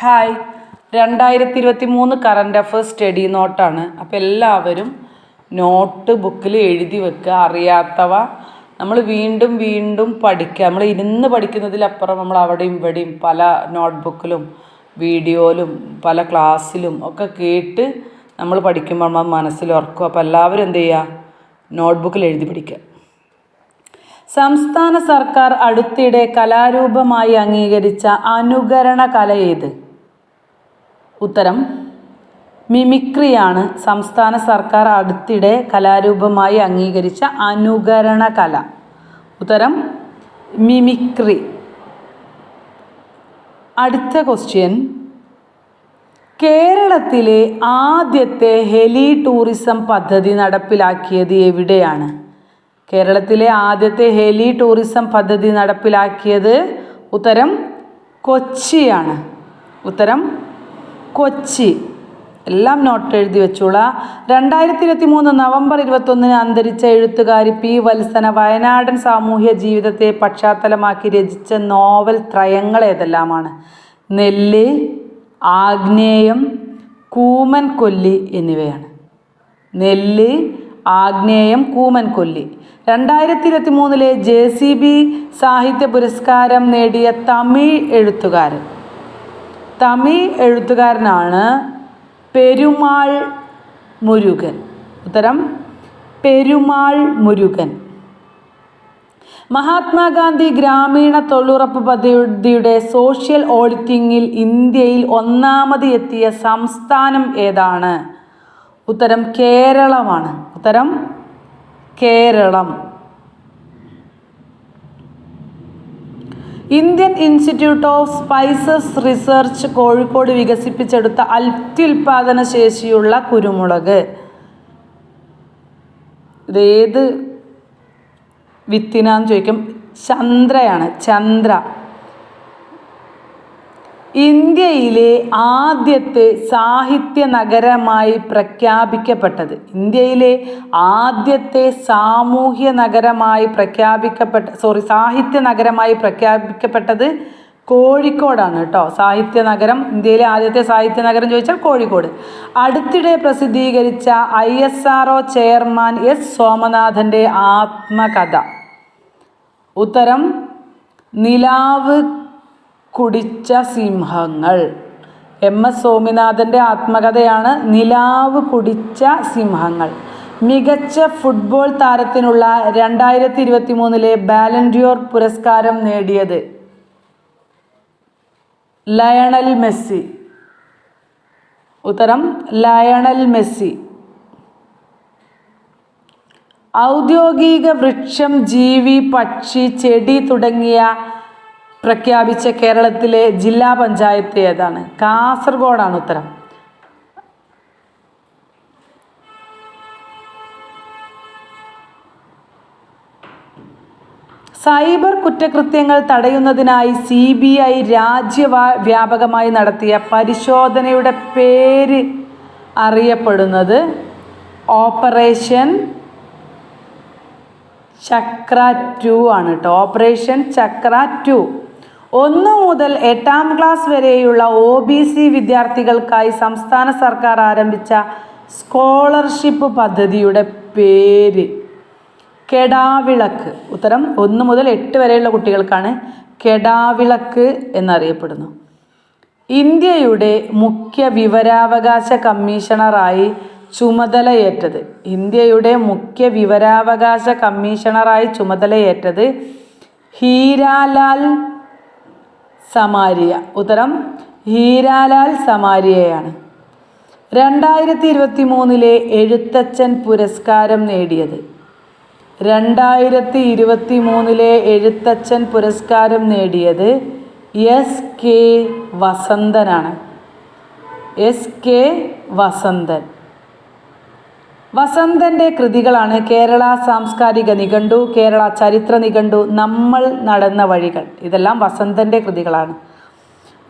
Hi രണ്ടായിരത്തി ഇരുപത്തി മൂന്ന് കറണ്ട് അഫേഴ്സ് സ്റ്റഡി നോട്ടാണ് അപ്പോൾ എല്ലാവരും നോട്ട് ബുക്കിൽ എഴുതി വെക്കുക. അറിയാത്തവ നമ്മൾ വീണ്ടും വീണ്ടും പഠിക്കുക. നമ്മൾ ഇരുന്ന് പഠിക്കുന്നതിലപ്പുറം നമ്മൾ അവിടെയും ഇവിടെയും പല നോട്ട് ബുക്കിലും വീഡിയോയിലും പല ക്ലാസ്സിലും ഒക്കെ കേട്ട് നമ്മൾ പഠിക്കുമ്പോൾ നമ്മൾ മനസ്സിൽ അപ്പോൾ എല്ലാവരും എന്ത് ചെയ്യുക? നോട്ട് ബുക്കിൽ എഴുതി പഠിക്കുക. സംസ്ഥാന സർക്കാർ അടുത്തിടെ കലാരൂപമായി അംഗീകരിച്ച അനുകരണ കല ഏത്? ഉത്തരം. മിമിക്രിയാണ് സംസ്ഥാന സർക്കാർ അടുത്തിടെ കലാരൂപമായി അംഗീകരിച്ച അനുകരണ കല. ഉത്തരം മിമിക്രി. അടുത്ത ക്വസ്റ്റ്യൻ കേരളത്തിലെ ആദ്യത്തെ ഹെലി ടൂറിസം പദ്ധതി നടപ്പിലാക്കിയത് എവിടെയാണ്? കേരളത്തിലെ ആദ്യത്തെ ഹെലി ടൂറിസം പദ്ധതി നടപ്പിലാക്കിയത് ഉത്തരം കൊച്ചിയാണ്. ഉത്തരം കൊച്ചി. എല്ലാം നോട്ട് എഴുതി വെച്ചോളാ. രണ്ടായിരത്തി ഇരുപത്തി മൂന്ന് നവംബർ ഇരുപത്തൊന്നിന് അന്തരിച്ച എഴുത്തുകാരി പി വത്സന വയനാടൻ സാമൂഹ്യ ജീവിതത്തെ പശ്ചാത്തലമാക്കി രചിച്ച നോവൽ ത്രയങ്ങൾ ഏതെല്ലാമാണ്? നെല്ല് ആഗ്നേയം കൂമൻ കൊല്ലി എന്നിവയാണ്. നെല്ല് ആഗ്നേയം കൂമൻ കൊല്ലി. രണ്ടായിരത്തി ഇരുപത്തി മൂന്നിലെ ജെ സി ബി സാഹിത്യ പുരസ്കാരം നേടിയ തമിഴ് എഴുത്തുകാരൻ തമിഴ് എഴുത്തുകാരനാണ് പെരുമാൾ മുരുകൻ. ഉത്തരം പെരുമാൾ മുരുകൻ. മഹാത്മാഗാന്ധി ഗ്രാമീണ തൊഴിലുറപ്പ് പദ്ധതിയുടെ സോഷ്യൽ ഓഡിറ്റിങ്ങിൽ ഇന്ത്യയിൽ ഒന്നാമത് എത്തിയ സംസ്ഥാനം ഏതാണ്? ഉത്തരം കേരളമാണ്. ഉത്തരം Keralam. Indian institute of spices research Kozhikode വികസിപ്പിച്ചെടുത്ത അത്യുൽപാദന ശേഷിയുള്ള കുരുമുളക്. ഇതേത് വിത്തിനാന്ന് ചോദിക്കും? ചന്ദ്രയാണ്. ചന്ദ്ര. ഇന്ത്യയിലെ ആദ്യത്തെ സാഹിത്യ നഗരമായി പ്രഖ്യാപിക്കപ്പെട്ടത്. ഇന്ത്യയിലെ ആദ്യത്തെ സാമൂഹ്യ നഗരമായി പ്രഖ്യാപിക്കപ്പെട്ട സോറി സാഹിത്യ നഗരമായി പ്രഖ്യാപിക്കപ്പെട്ടത് കോഴിക്കോടാണ് കേട്ടോ. സാഹിത്യ നഗരം. ഇന്ത്യയിലെ ആദ്യത്തെ സാഹിത്യ നഗരം ചോദിച്ചാൽ കോഴിക്കോട്. അടുത്തിടെ പ്രസിദ്ധീകരിച്ച I S R O chairman S സോമനാഥന്റെ ആത്മകഥ. ഉത്തരം നിലാവ് കുടിച്ച സിംഹങ്ങൾ. എം. എസ്. സ്വാമിനാഥന്റെ ആത്മകഥയാണ് നിലാവ് കുടിച്ച സിംഹങ്ങൾ. മികച്ച ഫുട്ബോൾ താരത്തിനുള്ള രണ്ടായിരത്തി ഇരുപത്തി മൂന്നിലെ ബാലൻഡിയോർ പുരസ്കാരം നേടിയത് ലയണൽ മെസ്സി. ഉത്തരം ലയണൽ മെസ്സി. ഔദ്യോഗിക വൃക്ഷം ജീവി പക്ഷി ചെടി തുടങ്ങിയ പ്രഖ്യാപിച്ച കേരളത്തിലെ ജില്ലാ പഞ്ചായത്ത് ഏതാണ്? കാസർഗോഡാണ് ഉത്തരം. സൈബർ കുറ്റകൃത്യങ്ങൾ തടയുന്നതിനായി സി ബി ഐ രാജ്യവ്യാപകമായി നടത്തിയ പരിശോധനയുടെ പേര് അറിയപ്പെടുന്നത് ഓപ്പറേഷൻ ചക്ര ടു ആണ് കേട്ടോ. Operation Chakra two. ഒന്ന് മുതൽ എട്ടാം ക്ലാസ് വരെയുള്ള ഒ ബി സി വിദ്യാർത്ഥികൾക്കായി സംസ്ഥാന സർക്കാർ ആരംഭിച്ച സ്കോളർഷിപ്പ് പദ്ധതിയുടെ പേര്. കെടാവിളക്ക്. ഉത്തരം ഒന്ന് മുതൽ എട്ട് വരെയുള്ള കുട്ടികൾക്കാണ് കെടാവിളക്ക് എന്നറിയപ്പെടുന്നു. ഇന്ത്യയുടെ മുഖ്യ വിവരാവകാശ കമ്മീഷണറായി ചുമതലയേറ്റത്. ഇന്ത്യയുടെ മുഖ്യ വിവരാവകാശ കമ്മീഷണറായി ചുമതലയേറ്റത് ഹീരാലാൽ സമാരിയ. ഉത്തരം ഹീരാലാൽ സമാരിയയാണ്. രണ്ടായിരത്തി ഇരുപത്തി മൂന്നിലെ എഴുത്തച്ഛൻ പുരസ്കാരം നേടിയത്. രണ്ടായിരത്തി ഇരുപത്തി മൂന്നിലെ എഴുത്തച്ഛൻ പുരസ്കാരം നേടിയത് S K വസന്തനാണ്. S K Vasanthan. വസന്തന്റെ കൃതികളാണ് കേരള സാംസ്കാരിക നിഘണ്ടു കേരള ചരിത്ര നിഘണ്ടു നമ്മൾ നടന്ന വഴികൾ. ഇതെല്ലാം വസന്തന്റെ കൃതികളാണ്.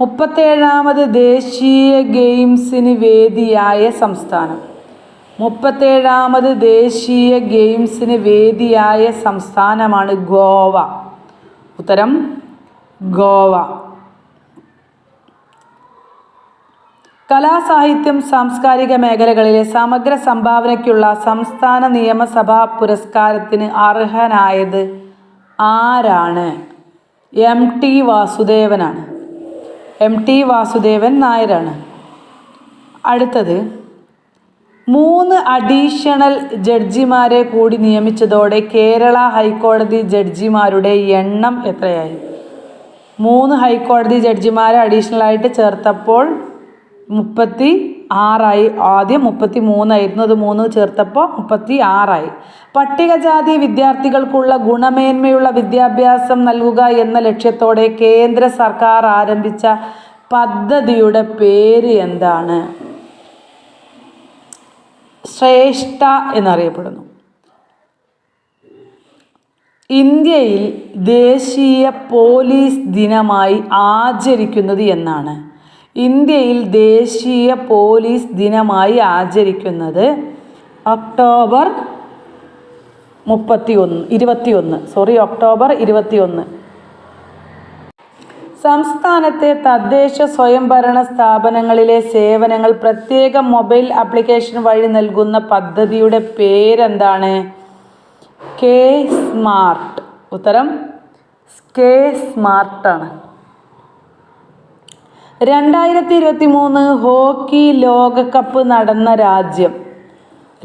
മുപ്പത്തേഴാമത് ദേശീയ ഗെയിംസിന് വേദിയായ സംസ്ഥാനം. മുപ്പത്തേഴാമത് ദേശീയ ഗെയിംസിന് വേദിയായ സംസ്ഥാനമാണ് ഗോവ. ഉത്തരം ഗോവ. കലാസാഹിത്യം സാംസ്കാരിക മേഖലകളിലെ സമഗ്ര സംഭാവനയ്ക്കുള്ള സംസ്ഥാന നിയമസഭാ പുരസ്കാരത്തിന് അർഹനായത് ആരാണ്? എം. ടി. വാസുദേവനാണ്. എം. ടി. വാസുദേവൻ നായരാണ്. അടുത്തത്. മൂന്ന് അഡീഷണൽ ജഡ്ജിമാരെ കൂടി നിയമിച്ചതോടെ കേരള ഹൈക്കോടതി ജഡ്ജിമാരുടെ എണ്ണം എത്രയായി? മൂന്ന് ഹൈക്കോടതി ജഡ്ജിമാരെ അഡീഷണലായിട്ട് ചേർത്തപ്പോൾ മുപ്പത്തി ആറായി ആദ്യം മുപ്പത്തി മൂന്നായിരുന്നു അത് മൂന്ന് ചേർത്തപ്പോൾ മുപ്പത്തി ആറായി പട്ടികജാതി വിദ്യാർത്ഥികൾക്കുള്ള ഗുണമേന്മയുള്ള വിദ്യാഭ്യാസം നൽകുക എന്ന ലക്ഷ്യത്തോടെ കേന്ദ്ര സർക്കാർ ആരംഭിച്ച പദ്ധതിയുടെ പേര് എന്താണ്? ശ്രേഷ്ഠ എന്നറിയപ്പെടുന്നു. ഇന്ത്യയിൽ ദേശീയ പോലീസ് ദിനമായി ആചരിക്കുന്നത് എന്നാണ്. ഇന്ത്യയിൽ ദേശീയ പോലീസ് ദിനമായി ആചരിക്കുന്നത് ഒക്ടോബർ മുപ്പത്തി ഒന്ന് ഇരുപത്തി ഒന്ന് സോറി ഒക്ടോബർ ഇരുപത്തി ഒന്ന് സംസ്ഥാനത്തെ തദ്ദേശ സ്വയംഭരണ സ്ഥാപനങ്ങളിലെ സേവനങ്ങൾ പ്രത്യേക മൊബൈൽ ആപ്ലിക്കേഷൻ വഴി നൽകുന്ന പദ്ധതിയുടെ പേരെന്താണ്? K smart. ഉത്തരം കെ സ്മാർട്ടാണ്. രണ്ടായിരത്തി ഇരുപത്തി മൂന്ന് ഹോക്കി ലോകകപ്പ് നടന്ന രാജ്യം.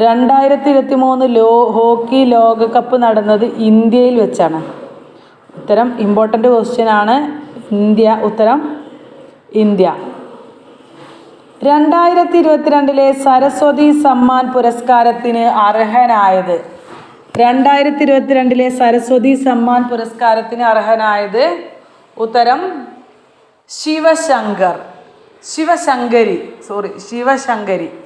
രണ്ടായിരത്തി ഇരുപത്തി മൂന്ന് ലോ ഹോക്കി ലോകകപ്പ് നടന്നത് ഇന്ത്യയിൽ വെച്ചാണ്. ഉത്തരം ഇമ്പോർട്ടന്റ് ക്വസ്റ്റ്യൻ ആണ്. ഇന്ത്യ ഉത്തരം ഇന്ത്യ. രണ്ടായിരത്തി ഇരുപത്തിരണ്ടിലെ സരസ്വതി സമ്മാൻ പുരസ്കാരത്തിന് അർഹനായത്. രണ്ടായിരത്തി ഇരുപത്തിരണ്ടിലെ സരസ്വതി സമ്മാൻ പുരസ്കാരത്തിന് അർഹനായത് ഉത്തരം ശിവശങ്കർ. ശിവശങ്കരി. സോറി ശിവശങ്കരി.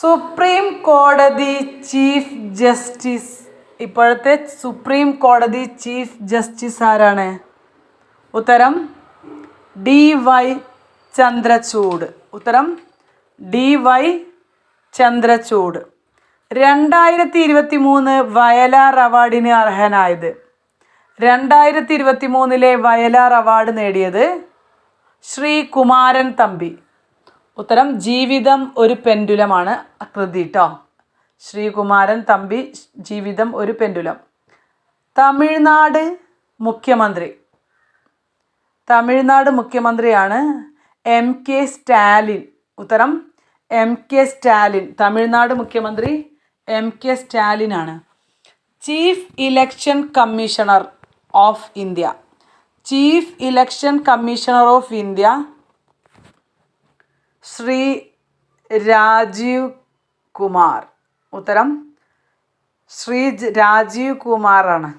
സുപ്രീം കോടതി ചീഫ് ജസ്റ്റിസ് ഇപ്പോഴത്തെ സുപ്രീം കോടതി ചീഫ് ജസ്റ്റിസ് ആരാണ്? ഉത്തരം ഡി വൈ ചന്ദ്രചൂഡ്. ഉത്തരം ഡി വൈ ചന്ദ്രചൂഡ്. രണ്ടായിരത്തി ഇരുപത്തി മൂന്ന് വയലാർ അവാർഡിന് അർഹനായത് രണ്ടായിരത്തി ഇരുപത്തി മൂന്നിലെ വയലാർ അവാർഡ് നേടിയത് ശ്രീ കുമാരൻ തമ്പി. ഉത്തരം ജീവിതം ഒരു പെൻഡുലമാണ്. കൃതി കേട്ടോ ശ്രീകുമാരൻ തമ്പി ജീവിതം ഒരു പെൻഡുലം. തമിഴ്നാട് മുഖ്യമന്ത്രി. തമിഴ്നാട് മുഖ്യമന്ത്രിയാണ് എം കെ സ്റ്റാലിൻ. ഉത്തരം എം കെ സ്റ്റാലിൻ. തമിഴ്നാട് മുഖ്യമന്ത്രി എം കെ സ്റ്റാലിൻ ആണ് chief election commissioner. Of India. Chief election commissioner of India Shri Rajiv Kumar. ഉത്തരം ശ്രീ രാജീവ് കുമാറാണ്.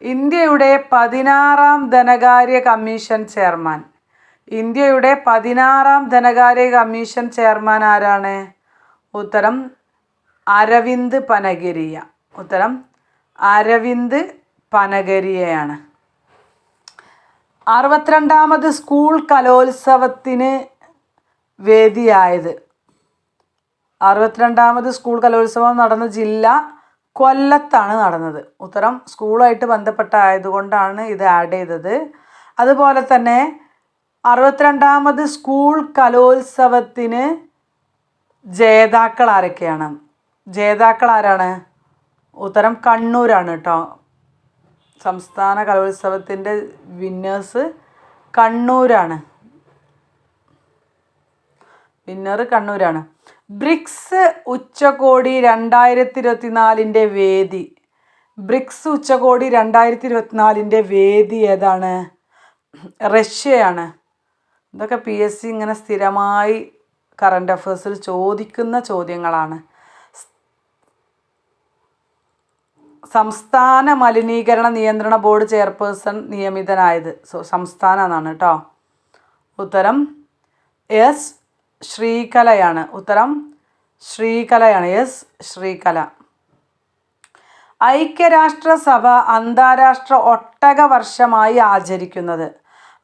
ഇന്ത്യയുടെ പതിനാറാം ധനകാര്യ കമ്മീഷൻ ചെയർമാൻ. ഇന്ത്യയുടെ പതിനാറാം ധനകാര്യ കമ്മീഷൻ ചെയർമാൻ ആരാണ്? ഉത്തരം അരവിന്ദ് പനഗിരിയ. ഉത്തരം അരവിന്ദ് പനഗരിയയാണ്. അറുപത്തിരണ്ടാമത് സ്കൂൾ കലോത്സവത്തിന് വേദിയായത്. അറുപത്തിരണ്ടാമത് സ്കൂൾ കലോത്സവം നടന്ന ജില്ല കൊല്ലത്താണ് നടന്നത്. ഉത്തരം സ്കൂളായിട്ട് ബന്ധപ്പെട്ട ആയതുകൊണ്ടാണ് ഇത് ആഡ് ചെയ്തത്. അതുപോലെ തന്നെ അറുപത്തിരണ്ടാമത് സ്കൂൾ കലോത്സവത്തിന് ജേതാക്കൾ ആരൊക്കെയാണ് ജേതാക്കൾ ആരാണ് ഉത്തരം കണ്ണൂരാണ് കേട്ടോ. സംസ്ഥാന കലോത്സവത്തിന്റെ വിന്നേഴ്സ് കണ്ണൂരാണ്. വിന്നർ കണ്ണൂരാണ്. ബ്രിക്സ് ഉച്ചകോടി രണ്ടായിരത്തി ഇരുപത്തിനാലിന്റെ വേദി. ബ്രിക്സ് ഉച്ചകോടി രണ്ടായിരത്തി ഇരുപത്തിനാലിന്റെ വേദി ഏതാണ്? റഷ്യയാണ്. ഇതൊക്കെ പി എസ് സി ഇങ്ങനെ സ്ഥിരമായി കറണ്ട് അഫേഴ്സിൽ ചോദിക്കുന്ന ചോദ്യങ്ങളാണ്. സംസ്ഥാന മലിനീകരണ നിയന്ത്രണ ബോർഡ് ചെയർപേഴ്സൺ നിയമിതനായത്. സോ സംസ്ഥാന എന്നാണ് കേട്ടോ ഉത്തരം എസ് ശ്രീകലയാണ്. ഉത്തരം ശ്രീകലയാണ്. എസ് ശ്രീകല. ഐക്യരാഷ്ട്രസഭ അന്താരാഷ്ട്ര ഒട്ടക വർഷമായി ആചരിക്കുന്നത്.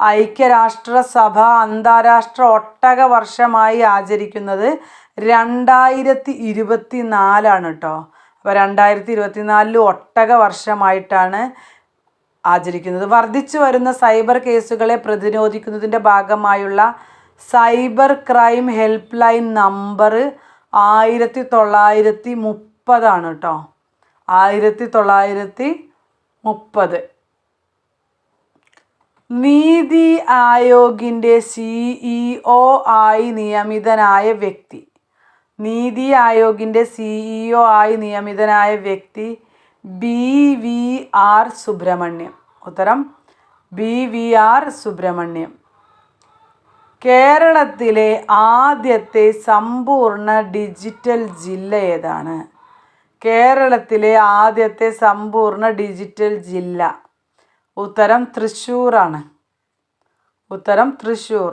ഐക്യരാഷ്ട്രസഭ അന്താരാഷ്ട്ര ഒട്ടക വർഷമായി ആചരിക്കുന്നത് രണ്ടായിരത്തി ഇരുപത്തി നാലാണ് കേട്ടോ അപ്പോൾ രണ്ടായിരത്തി ഇരുപത്തി നാലിൽ ഒട്ടക വർഷമായിട്ടാണ് ആചരിക്കുന്നത്. വർദ്ധിച്ചു വരുന്ന സൈബർ കേസുകളെ പ്രതിരോധിക്കുന്നതിന്റെ ഭാഗമായുള്ള cyber crime help line number ആയിരത്തി തൊള്ളായിരത്തി മുപ്പതാണ് കേട്ടോ. ആയിരത്തി തൊള്ളായിരത്തി മുപ്പത് നീതി ആയോഗിന്റെ സിഇഒ ആയി നിയമിതനായ വ്യക്തി നീതി ആയോഗിന്റെ സിഇഒ ആയി നിയമിതനായ വ്യക്തി ബി വി ആർ സുബ്രഹ്മണ്യം. ഉത്തരം ബി വി ആർ സുബ്രഹ്മണ്യം. കേരളത്തിലെ ആദ്യത്തെ സമ്പൂർണ ഡിജിറ്റൽ ജില്ല ഏതാണ്? കേരളത്തിലെ ആദ്യത്തെ സമ്പൂർണ ഡിജിറ്റൽ ജില്ല. ഉത്തരം തൃശ്ശൂറാണ്. ഉത്തരം തൃശ്ശൂർ.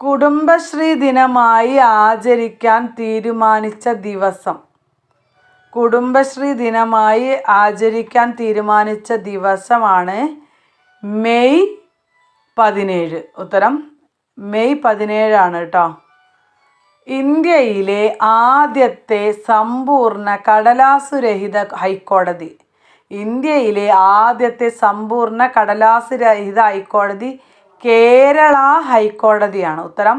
കുടുംബശ്രീ ദിനമായി ആചരിക്കാൻ തീരുമാനിച്ച ദിവസം. കുടുംബശ്രീ ദിനമായി ആചരിക്കാൻ തീരുമാനിച്ച ദിവസമാണ് മെയ് പതിനേഴ്. ഉത്തരം മെയ് പതിനേഴാണ് കേട്ടോ. ഇന്ത്യയിലെ ആദ്യത്തെ സമ്പൂർണ കടലാസുരഹിത ഹൈക്കോടതി. ഇന്ത്യയിലെ ആദ്യത്തെ സമ്പൂർണ കടലാസുരഹിത ഹൈക്കോടതി കേരള ഹൈക്കോടതിയാണ്. ഉത്തരം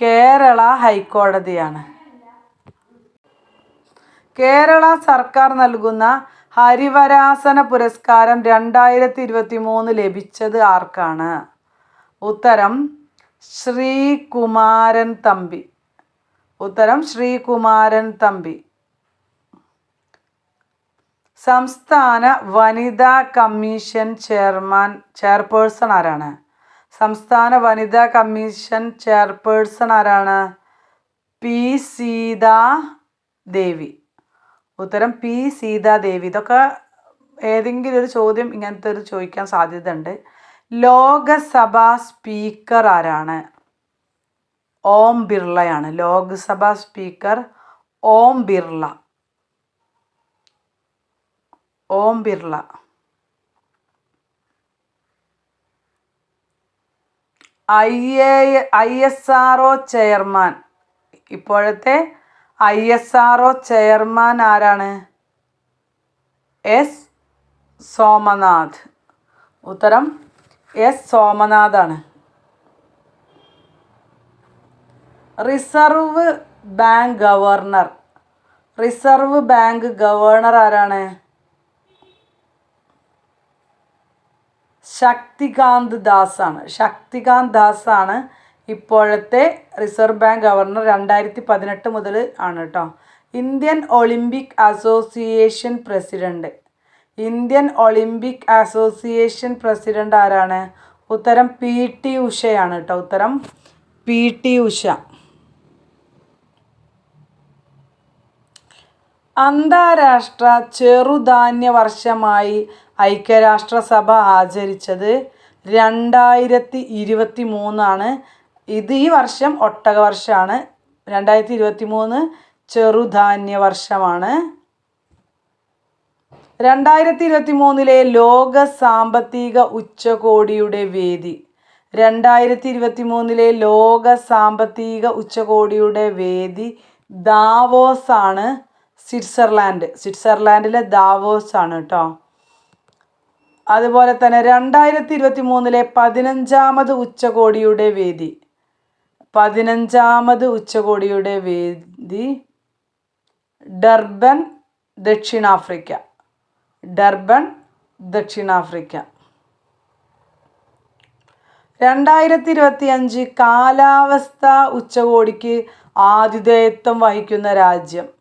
കേരള ഹൈക്കോടതിയാണ്. കേരള സർക്കാർ നൽകുന്ന ഹരിവരാസന പുരസ്കാരം രണ്ടായിരത്തി ഇരുപത്തി മൂന്ന് ലഭിച്ചത് ആർക്കാണ്? ഉത്തരം ശ്രീകുമാരൻ തമ്പി. ഉത്തരം ശ്രീകുമാരൻ തമ്പി. സംസ്ഥാന വനിതാ കമ്മീഷൻ ചെയർമാൻ ചെയർപേഴ്സൺ ആരാണ്? സംസ്ഥാന വനിതാ കമ്മീഷൻ ചെയർപേഴ്സൺ ആരാണ്? പി സീതാ ദേവി ഉത്തരം പി സീതാദേവി. ഇതൊക്കെ ഏതെങ്കിലും ഒരു ചോദ്യം ഇങ്ങനത്തെ ഒരു ചോദിക്കാൻ സാധ്യതയുണ്ട്. ലോകസഭാ സ്പീക്കർ ആരാണ്? ഓം ബിർളയാണ്. Lok Sabha speaker Om Birla. Om Birla. I A I S R O chairman. ഇപ്പോഴത്തെ I S R O chairman ആരാണ്? എസ് സോമനാഥ്. ഉത്തരം S സോമനാഥാണ്. Reserve bank governor. Reserve bank governor ആരാണ്? ശക്തികാന്ത് ദാസ് ആണ് ശക്തികാന്ത് ദാസ് ആണ് ഇപ്പോഴത്തെ റിസർവ് ബാങ്ക് ഗവർണർ രണ്ടായിരത്തി പതിനെട്ട് മുതൽ ആണ് കേട്ടോ Indian olympic association president Indian olympic association president ആരാണ്? ഉത്തരം പി ടി ഉഷയാണ് കേട്ടോ ഉത്തരം പി ടി ഉഷ. അന്താരാഷ്ട്ര ചെറുധാന്യ വർഷമായി ഐക്യരാഷ്ട്രസഭ ആചരിച്ചത് രണ്ടായിരത്തി ഇരുപത്തി മൂന്നാണ് ഇത് ഈ വർഷം ഒട്ടക വർഷമാണ്. രണ്ടായിരത്തി ഇരുപത്തി മൂന്ന് ചെറുധാന്യ വർഷമാണ്. രണ്ടായിരത്തി ഇരുപത്തി മൂന്നിലെ ലോക സാമ്പത്തിക ഉച്ചകോടിയുടെ വേദി. രണ്ടായിരത്തി ഇരുപത്തി മൂന്നിലെ ലോക സാമ്പത്തിക ഉച്ചകോടിയുടെ വേദി ദാവോസ് ആണ് സ്വിറ്റ്സർലാൻഡ്. സ്വിറ്റ്സർലാൻഡിലെ ദാവോസ് ആണ് കേട്ടോ അതുപോലെ തന്നെ രണ്ടായിരത്തി ഇരുപത്തി മൂന്നിലെ പതിനഞ്ചാമത് ഉച്ചകോടിയുടെ വേദി. പതിനഞ്ചാമത് ഉച്ചകോടിയുടെ വേദി ഡർബൻ ദക്ഷിണാഫ്രിക്ക. ഡർബൻ ദക്ഷിണാഫ്രിക്ക. രണ്ടായിരത്തി ഇരുപത്തി അഞ്ച് കാലാവസ്ഥ ഉച്ചകോടിക്ക് ആതിഥേയത്വം വഹിക്കുന്ന രാജ്യം.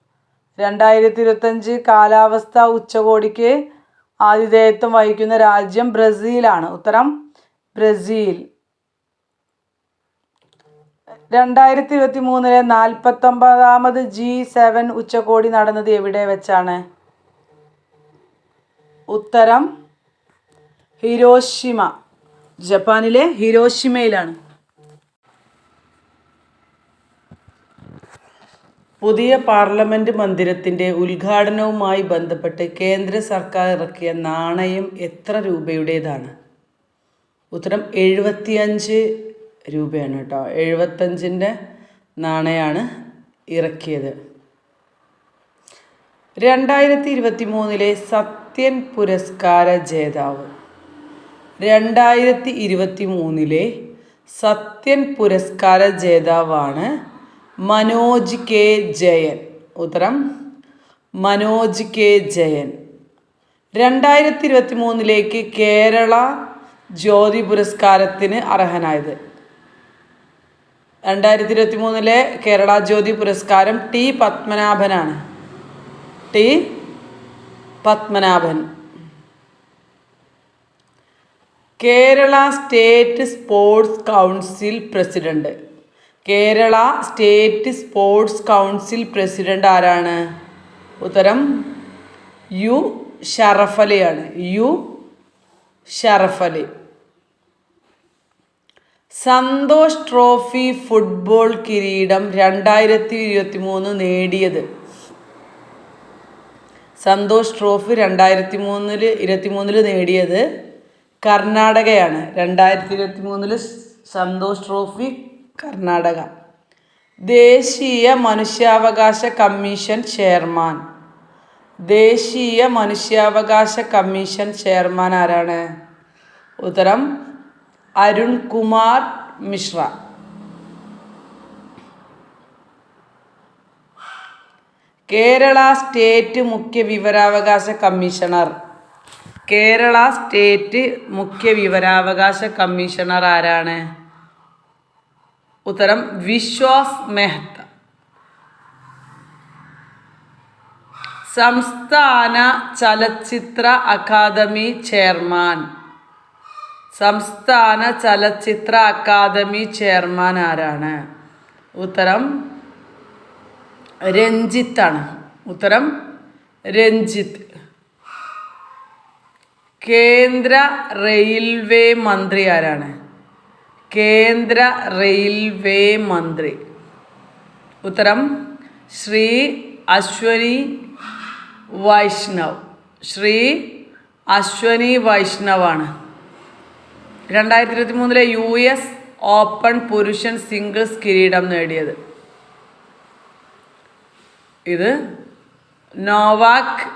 രണ്ടായിരത്തി ഇരുപത്തഞ്ച് കാലാവസ്ഥ ഉച്ചകോടിക്ക് ആതിഥേയത്വം വഹിക്കുന്ന രാജ്യം ബ്രസീലാണ്. ഉത്തരം ബ്രസീൽ. രണ്ടായിരത്തി ഇരുപത്തി മൂന്നിലെ നാൽപ്പത്തൊമ്പതാമത് ജി സെവൻ ഉച്ചകോടി നടന്നത് എവിടെ വെച്ചാണ്? ഉത്തരം ഹിരോഷിമ. ജപ്പാനിലെ ഹിരോഷിമയിലാണ്. പുതിയ പാർലമെന്റ് മന്ദിരത്തിന്റെ ഉദ്ഘാടനവുമായി ബന്ധപ്പെട്ട് കേന്ദ്ര സർക്കാർ ഇറക്കിയ നാണയം എത്ര രൂപയുടേതാണ്? ഉത്തരം എഴുപത്തിയഞ്ച് രൂപയാണ് കേട്ടോ. എഴുപത്തഞ്ചിന്റെ നാണയമാണ് ഇറക്കിയത്. രണ്ടായിരത്തി ഇരുപത്തി മൂന്നിലെ സത്യൻ പുരസ്കാര ജേതാവ്. രണ്ടായിരത്തി ഇരുപത്തി മൂന്നിലെ സത്യൻ പുരസ്കാര ജേതാവാണ് മനോജ് കെ ജയൻ. ഉത്തരം മനോജ് കെ ജയൻ. രണ്ടായിരത്തി ഇരുപത്തി മൂന്നിലേക്ക് കേരള ജ്യോതി പുരസ്കാരത്തിന് അർഹനായത്. രണ്ടായിരത്തി ഇരുപത്തി മൂന്നിലെ കേരള ജ്യോതി പുരസ്കാരം T പത്മനാഭനാണ്. T Padmanabhan. Kerala state sports council president. Kerala state sports council president ആരാണ്? ഉത്തരം U ഷറഫലിയാണ്. U Sharafali. Santosh trophy football കിരീടം രണ്ടായിരത്തി ഇരുപത്തി മൂന്ന് നേടിയത്. സന്തോഷ് ട്രോഫി രണ്ടായിരത്തി മൂന്നിൽ ഇരുപത്തി മൂന്നിൽ നേടിയത് കർണാടകയാണ്. രണ്ടായിരത്തി ഇരുപത്തി മൂന്നിൽ സന്തോഷ് ട്രോഫി കർണാടക. ദേശീയ മനുഷ്യാവകാശ കമ്മീഷൻ ചെയർമാൻ. ദേശീയ മനുഷ്യാവകാശ കമ്മീഷൻ ചെയർമാൻ ആരാണ്? ഉത്തരം അരുൺ കുമാർ മിശ്ര. കേരള സ്റ്റേറ്റ് മുഖ്യ വിവരാവകാശ കമ്മീഷണർ. കേരള സ്റ്റേറ്റ് മുഖ്യ വിവരാവകാശ കമ്മീഷണർ ആരാണ്? ഉത്തരം വിശ്വാസ് മെഹ്ത. സംസ്ഥാന ചലച്ചിത്ര അക്കാദമി ചെയർമാൻ. സംസ്ഥാന ചലച്ചിത്ര അക്കാദമി ചെയർമാൻ ആരാണ്? ഉത്തരം രഞ്ജിത്താണ്. ഉത്തരം രഞ്ജിത്ത്. കേന്ദ്ര റെയിൽവേ മന്ത്രി ആരാണ്? കേന്ദ്ര റെയിൽവേ മന്ത്രി. ഉത്തരം ശ്രീ അശ്വനി വൈഷ്ണവ്. ശ്രീ അശ്വനി വൈഷ്ണവാണ്. രണ്ടായിരത്തി ഇരുപത്തി മൂന്നിലെ യു എസ് ഓപ്പൺ പുരുഷൻ സിംഗിൾസ് കിരീടം നേടിയത്. ഇത് നോവാക്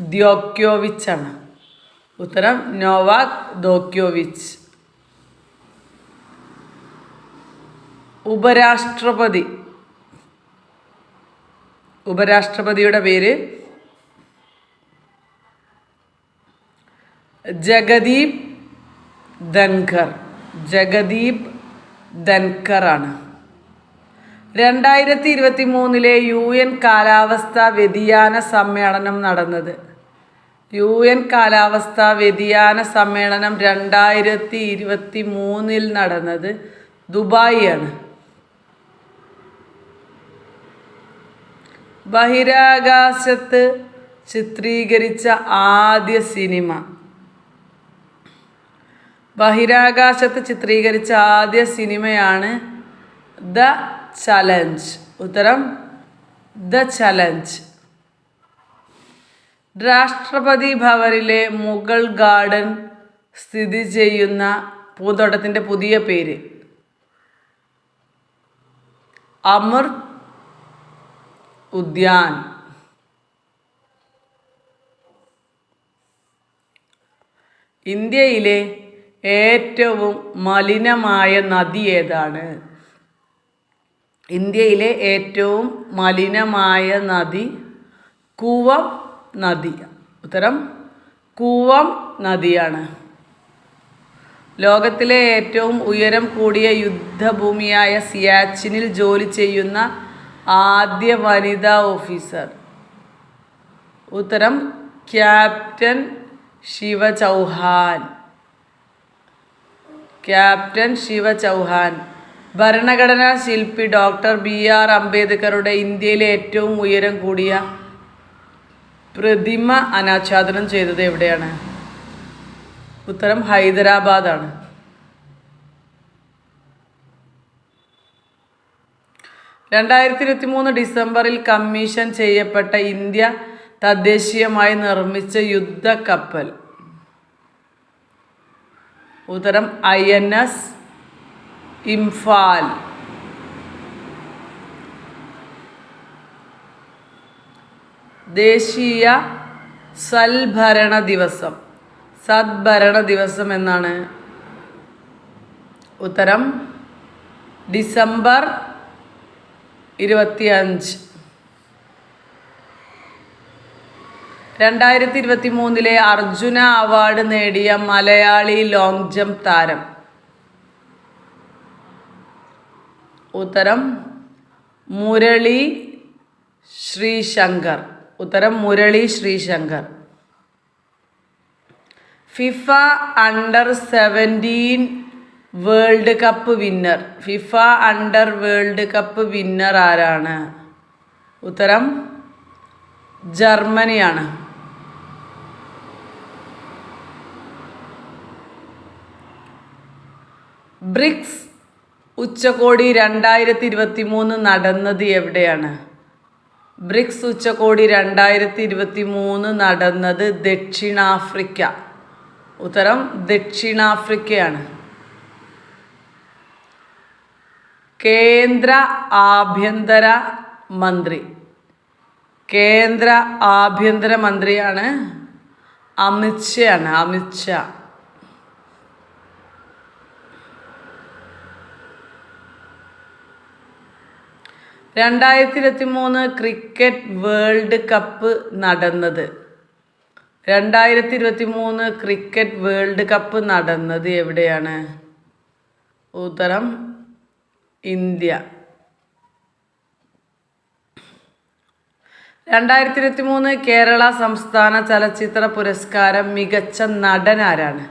ദ്യോക്യോവിച്ച് ആണ് ഉത്തരം നോവാക് ദോക്യോവിച്ച് ഉപരാഷ്ട്രപതി. ഉപരാഷ്ട്രപതിയുടെ പേര് ജഗദീപ് ധൻഖർ. ജഗദീപ് ധൻഖർ ആണ് രണ്ടായിരത്തി ഇരുപത്തി മൂന്നിലെ യു എൻ കാലാവസ്ഥാ വ്യതിയാന സമ്മേളനം നടന്നത്. യു എൻ കാലാവസ്ഥാ വ്യതിയാന സമ്മേളനം രണ്ടായിരത്തി ഇരുപത്തി മൂന്നിൽ നടന്നത് ദുബായ് ബഹിരാകാശത്ത് ചിത്രീകരിച്ച ആദ്യ സിനിമ. ബഹിരാകാശത്ത് ചിത്രീകരിച്ച ആദ്യ സിനിമയാണ് ദ ചലഞ്ച്. ഉത്തരം ദ ചലഞ്ച്. രാഷ്ട്രപതി ഭവനിലെ മുഗൾ ഗാർഡൻ സ്ഥിതി ചെയ്യുന്ന പൂന്തോട്ടത്തിന്റെ പുതിയ പേര്. അമർ ഉദ്യാൻ. ഇന്ത്യയിലെ ഏറ്റവും മലിനമായ നദി ഏതാണ്? ഇന്ത്യയിലെ ഏറ്റവും മലിനമായ നദി കൂവം നദി. ഉത്തരം കൂവം നദിയാണ്. ലോകത്തിലെ ഏറ്റവും ഉയരം കൂടിയ യുദ്ധഭൂമിയായ സിയാച്ചിനിൽ ജോലി ചെയ്യുന്ന ആദ്യ വനിതാ ഓഫീസർ. ഉത്തരം ക്യാപ്റ്റൻ ശിവ ചൗഹാൻ ക്യാപ്റ്റൻ ശിവ ചൗഹാൻ ഭരണഘടനാ ശില്പി ഡോക്ടർ ബി. ആർ. അംബേദ്കറുടെ ഇന്ത്യയിലെ ഏറ്റവും ഉയരം കൂടിയ പ്രതിമ അനാച്ഛാദനം ചെയ്തത് എവിടെയാണ്? ഉത്തരം ഹൈദരാബാദാണ് രണ്ടായിരത്തി ഇരുപത്തി മൂന്ന് ഡിസംബറിൽ കമ്മീഷൻ ചെയ്യപ്പെട്ട ഇന്ത്യ തദ്ദേശീയമായി നിർമ്മിച്ച യുദ്ധ കപ്പൽ ഉത്തരം ഐ എൻ എസ് ഇംഫാൽ. ദേശീയ സൽഭരണ ദിവസം. സദ്ഭരണ ദിവസം എന്നാണ്. ഉത്തരം ഡിസംബർ ഇരുപത്തിയഞ്ച്. രണ്ടായിരത്തി ഇരുപത്തി മൂന്നിലെ അർജുന അവാർഡ് നേടിയ മലയാളി ലോങ് ജംപ് താരം. ഉത്തരം മുരളി ശ്രീശങ്കർ. ഉത്തരം Murali Sreeshankar. FIFA under seventeen world cup winner FIFA under world cup winner ആരാണ്? ഉത്തരം ജർമ്മനിയാണ്. ബ്രിക്സ് ഉച്ചകോടി രണ്ടായിരത്തി ഇരുപത്തി മൂന്ന് നടന്നത് എവിടെയാണ്? ബ്രിക്സ് ഉച്ചകോടി രണ്ടായിരത്തി ഇരുപത്തി മൂന്ന് നടന്നത് ദക്ഷിണാഫ്രിക്ക. ഉത്തരം ദക്ഷിണാഫ്രിക്കയാണ്. കേന്ദ്ര ആഭ്യന്തര മന്ത്രി. കേന്ദ്ര ആഭ്യന്തര മന്ത്രിയാണ് അമിത്ഷയാണ് അമിത്ഷാ രണ്ടായിരത്തി ഇരുപത്തി മൂന്ന് ക്രിക്കറ്റ് വേൾഡ് കപ്പ് നടന്നത്. രണ്ടായിരത്തി ഇരുപത്തി മൂന്ന് ക്രിക്കറ്റ് വേൾഡ് കപ്പ് നടന്നത് എവിടെയാണ്? ഉത്തരം ഇന്ത്യ. രണ്ടായിരത്തി ഇരുപത്തി മൂന്ന് കേരള സംസ്ഥാന ചലച്ചിത്ര പുരസ്കാരം മികച്ച നടൻ ആരാണ്?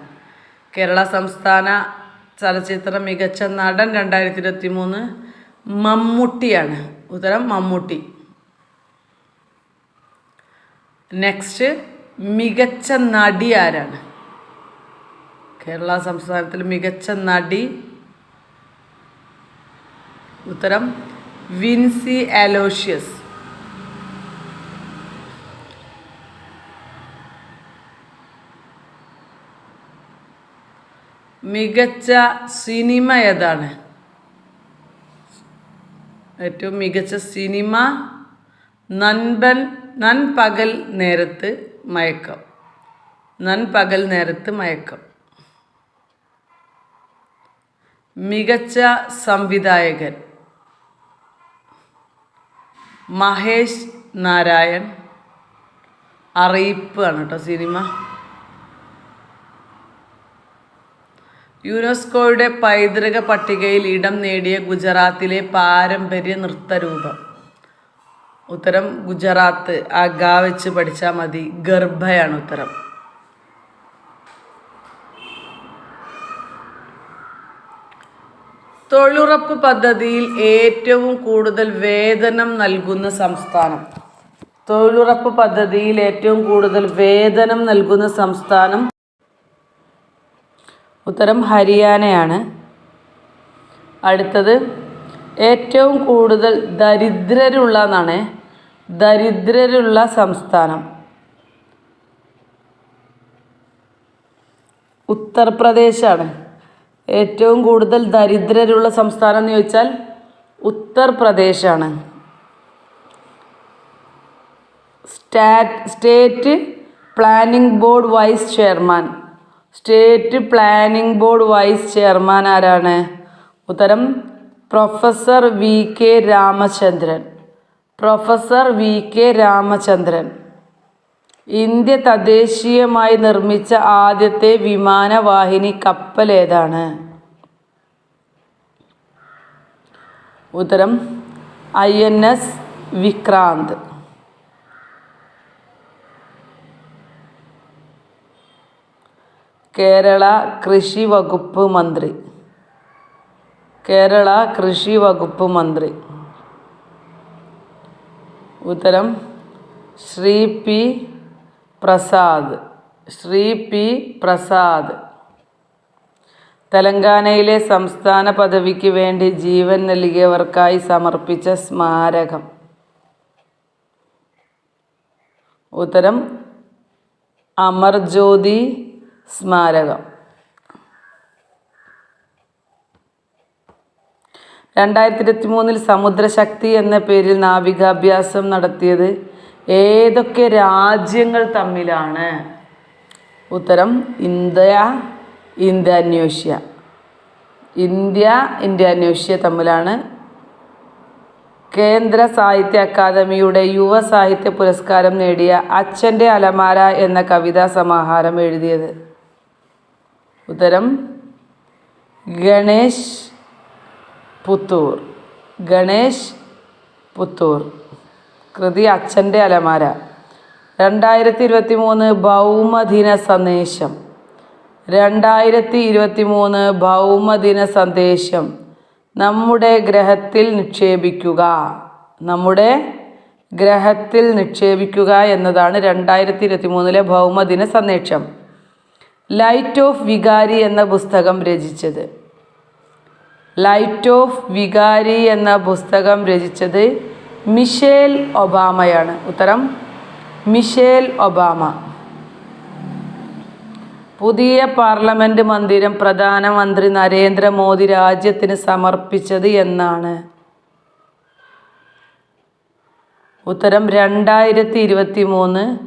കേരള സംസ്ഥാന ചലച്ചിത്ര മികച്ച നടൻ രണ്ടായിരത്തി ഇരുപത്തി മൂന്ന് മമ്മൂട്ടിയാണ്. ഉത്തരം മമ്മൂട്ടി. നെക്സ്റ്റ് മികച്ച നടി ആരാണ്? കേരള സംസ്ഥാനത്തിൽ മികച്ച നടി ഉത്തരം വിൻസി അലോഷ്യസ്. മികച്ച സിനിമ ഏതാണ്? ഏറ്റവും മികച്ച സിനിമ നൻപൻ നൻപകൽ നേരത്ത് മയക്കം. നൻപകൽ നേരത്ത് മയക്കം. മികച്ച സംവിധായകൻ. മഹേഷ് നാരായൺ അറിയിപ്പ് ആണ് കേട്ടോ സിനിമ. യുനെസ്കോയുടെ പൈതൃക പട്ടികയിൽ ഇടം നേടിയ ഗുജറാത്തിലെ പാരമ്പര്യ നൃത്തരൂപം. ഉത്തരം ഗുജറാത്ത്. ആ ഗാ വെച്ച് പഠിച്ചാൽ മതി. ഗർഭയാണ് ഉത്തരം. തൊഴിലുറപ്പ് പദ്ധതിയിൽ ഏറ്റവും കൂടുതൽ വേതനം നൽകുന്ന സംസ്ഥാനം. തൊഴിലുറപ്പ് പദ്ധതിയിൽ ഏറ്റവും കൂടുതൽ വേതനം നൽകുന്ന സംസ്ഥാനം ഉത്തരം ഹരിയാനയാണ്. അടുത്തത് ഏറ്റവും കൂടുതൽ ദരിദ്രരുള്ള എന്നാണ് ദരിദ്രരുള്ള സംസ്ഥാനം. ഉത്തർപ്രദേശാണ്. ഏറ്റവും കൂടുതൽ ദരിദ്രരുള്ള സംസ്ഥാനം എന്ന് ചോദിച്ചാൽ ഉത്തർപ്രദേശാണ്. Stat state planning board vice chairman. State planning board vice chairman ആരാണ്? ഉത്തരം professor V K Ramachandran. Professor V K Ramachandran. India തദ്ദേശീയമായി നിർമ്മിച്ച ആദ്യത്തെ വിമാനവാഹിനി കപ്പൽ ഏതാണ്? ഉത്തരം I N S Vikrant. Kerala കൃഷി വകുപ്പ് മന്ത്രി. കേരള കൃഷി വകുപ്പ് മന്ത്രി. ഉത്തരം ശ്രീ പി പ്രസാദ്. ശ്രീ പി. പ്രസാദ്. തെലങ്കാനയിലെ സംസ്ഥാന പദവിക്ക് വേണ്ടി ജീവൻ നൽകിയവർക്കായി സമർപ്പിച്ച സ്മാരകം. ഉത്തരം അമർജ്യോതി സ്മാരകം. രണ്ടായിരത്തി ഇരുപത്തി മൂന്നിൽ സമുദ്രശക്തി എന്ന പേരിൽ നാവികാഭ്യാസം നടത്തിയത് ഏതൊക്കെ രാജ്യങ്ങൾ തമ്മിലാണ്? ഉത്തരം ഇന്ത്യ ഇന്തോനേഷ്യ ഇന്ത്യ ഇന്തോനേഷ്യ തമ്മിലാണ് കേന്ദ്ര സാഹിത്യ അക്കാദമിയുടെ യുവ സാഹിത്യ പുരസ്കാരം നേടിയ അച്ഛന്റെ അലമാര എന്ന കവിതാ സമാഹാരം എഴുതിയത്. ഉത്തരം ഗണേഷ് പുത്തൂർ. ഗണേഷ് പുത്തൂർ. കൃതി അച്ഛന്റെ അലമാര. രണ്ടായിരത്തി ഇരുപത്തി മൂന്ന് ഭൗമദിന സന്ദേശം. രണ്ടായിരത്തി ഇരുപത്തി മൂന്ന് ഭൗമദിന സന്ദേശം. നമ്മുടെ ഗ്രഹത്തിൽ നിക്ഷേപിക്കുക. നമ്മുടെ ഗ്രഹത്തിൽ നിക്ഷേപിക്കുക എന്നതാണ് രണ്ടായിരത്തി ഇരുപത്തി മൂന്നിലെ ഭൗമദിന സന്ദേശം. ലൈറ്റ് ഓഫ് വികാരി എന്ന പുസ്തകം രചിച്ചത്. ലൈറ്റ് ഓഫ് വികാരി എന്ന പുസ്തകം രചിച്ചത് മിഷേൽ ഒബാമയാണ് ഉത്തരം. Michel Obama. പുതിയ പാർലമെന്റ് മന്ദിരം പ്രധാനമന്ത്രി നരേന്ദ്രമോദി രാജ്യത്തിന് സമർപ്പിച്ചത് എന്നാണ്. ഉത്തരം രണ്ടായിരത്തി ഇരുപത്തി മൂന്ന്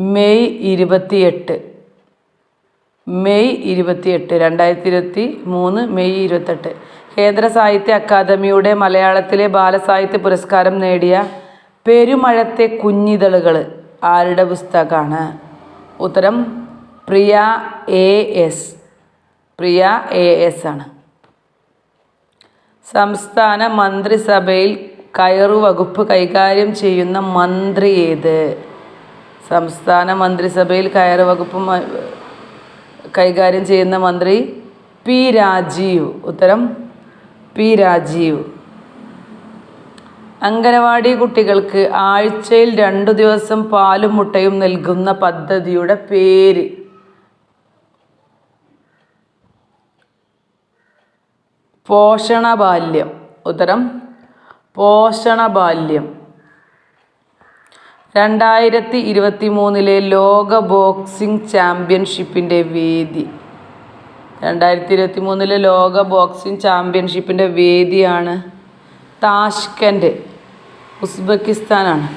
മെയ് ഇരുപത്തിയെട്ട്. മെയ് ഇരുപത്തിയെട്ട്. രണ്ടായിരത്തി ഇരുപത്തി മൂന്ന് മെയ് ഇരുപത്തെട്ട്. കേന്ദ്ര സാഹിത്യ അക്കാദമിയുടെ മലയാളത്തിലെ ബാലസാഹിത്യ പുരസ്കാരം നേടിയ പെരുമഴത്തെ കുഞ്ഞിതളുകൾ ആരുടെ പുസ്തകമാണ്? ഉത്തരം Priya A S. Priya A S ആണ്. സംസ്ഥാന മന്ത്രിസഭയിൽ കയറു വകുപ്പ് കൈകാര്യം ചെയ്യുന്ന മന്ത്രി ഏത്? സംസ്ഥാന മന്ത്രിസഭയിൽ കയറു വകുപ്പ് കൈകാര്യം ചെയ്യുന്ന മന്ത്രി പി രാജീവ്. ഉത്തരം പി രാജീവ്. അംഗനവാടി കുട്ടികൾക്ക് ആഴ്ചയിൽ രണ്ടു ദിവസം പാലും മുട്ടയും നൽകുന്ന പദ്ധതിയുടെ പേര്. പോഷണബാല്യം. ഉത്തരം പോഷണബാല്യം. രണ്ടായിരത്തി ഇരുപത്തി മൂന്നിലെ ലോക ബോക്സിംഗ് ചാമ്പ്യൻഷിപ്പിന്റെ വേദി. രണ്ടായിരത്തി ഇരുപത്തി മൂന്നിലെ ലോക ബോക്സിംഗ് ചാമ്പ്യൻഷിപ്പിന്റെ വേദിയാണ് താഷ്കൻഡ് ഉസ്ബെക്കിസ്ഥാനാണ്.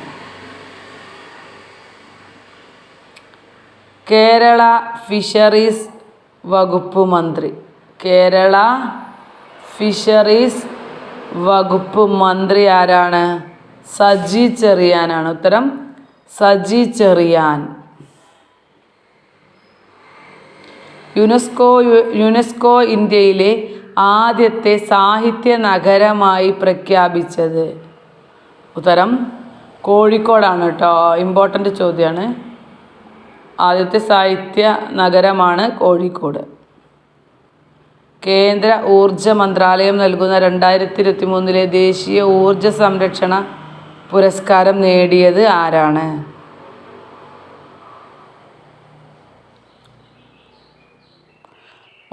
കേരള ഫിഷറീസ് വകുപ്പ് മന്ത്രി. കേരള ഫിഷറീസ് വകുപ്പ് മന്ത്രി ആരാണ്? സജി ചെറിയാനാണ്. ഉത്തരം സജി ചെറിയാൻ. യുനെസ്കോ യുനെസ്കോ ഇന്ത്യയിലെ ആദ്യത്തെ സാഹിത്യ നഗരമായി പ്രഖ്യാപിച്ചത്. ഉത്തരം കോഴിക്കോടാണ് കേട്ടോ ഇമ്പോർട്ടന്റ് ചോദ്യമാണ് ആദ്യത്തെ സാഹിത്യ നഗരമാണ് കോഴിക്കോട്. കേന്ദ്ര ഊർജ മന്ത്രാലയം നൽകുന്ന രണ്ടായിരത്തി ഇരുപത്തി മൂന്നിലെ ദേശീയ ഊർജ സംരക്ഷണ പുരസ്കാരം നേടിയത് ആരാണ്?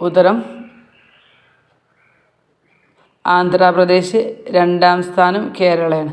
ഉത്തരം ആന്ധ്രാപ്രദേശ് രണ്ടാം സ്ഥാനം കേരളയാണ്.